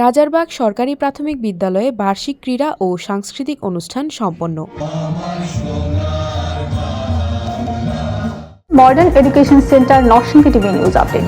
রাজারবাগ সরকারি প্রাথমিক বিদ্যালয়ে বার্ষিক ক্রীড়া ও সাংস্কৃতিক অনুষ্ঠান সম্পন্ন। Modern education centre Narsingdi TV news update.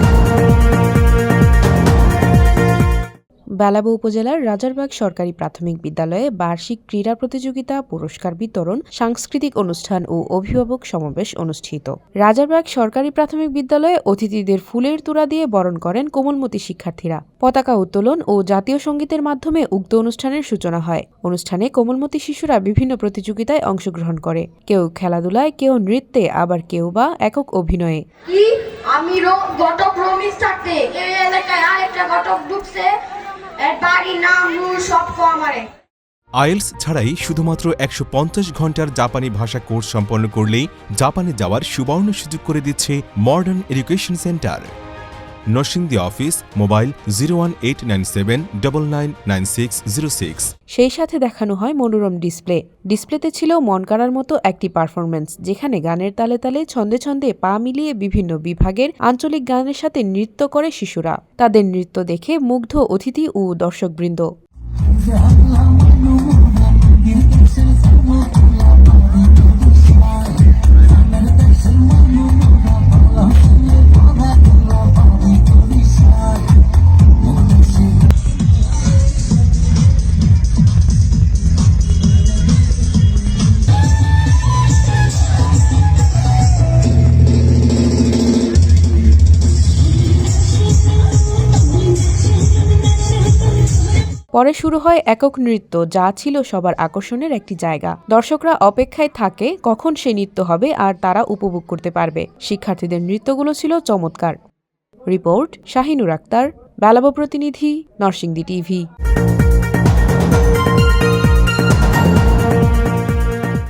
Belabo উপজেলার রাজারবাগ সরকারি প্রাথমিক বিদ্যালয়ে বার্ষিক ক্রীড়া প্রতিযোগিতা, পুরস্কার বিতরণ, সাংস্কৃতিক অনুষ্ঠান ও অভিভাবক সমাবেশ অনুষ্ঠিত। রাজারবাগ সরকারি প্রাথমিক বিদ্যালয়ে অতিথিদের ফুলের তোড়া দিয়ে বরণ করেন কোমলমতি শিক্ষার্থীরা। পতাকা উত্তোলন ও জাতীয় সঙ্গীতের মাধ্যমে উক্ত অনুষ্ঠানের সূচনা হয়। অনুষ্ঠানে কোমলমতি শিশুরা বিভিন্ন প্রতিযোগিতায় অংশগ্রহণ করে। কেউ খেলাধুলায়, কেউ নৃত্যে, আবার কেউ বা একক অভিনয়ে। আমি রো- থাকতে এই এলাকায় আরেকটা ঘটক ঢুকছে। আইএলস ছাড়াই শুধুমাত্র একশো পঞ্চাশ ঘণ্টার জাপানি ভাষা কোর্স সম্পন্ন করলেই জাপানে যাওয়ার সুবর্ণ সুযোগ করে দিচ্ছে modern education centre Narsingdi office mobile zero one eight nine seven double nine nine six zero six. সেই সাথে দেখানো হয় মনোরম ডিসপ্লে। ডিসপ্লেতে ছিল মন কাড়ার মতো একটি পারফরমেন্স যেখানে গানের তালে তালে ছন্দে ছন্দে পা মিলিয়ে বিভিন্ন বিভাগের আঞ্চলিক গানের সাথে নৃত্য করে শিশুরা। তাদের নৃত্য দেখে মুগ্ধ অতিথি ও দর্শকবৃন্দ। পরে শুরু হয় একক নৃত্য, যা ছিল সবার আকর্ষণের একটি জায়গা। দর্শকরা অপেক্ষায় থাকে কখন সে নৃত্য হবে আর তারা উপভোগ করতে পারবে। শিক্ষার্থীদের নৃত্যগুলো ছিল চমৎকার। রিপোর্ট শাহিনুর আক্তার, বেলাব প্রতিনিধি, নরসিংদী টিভি।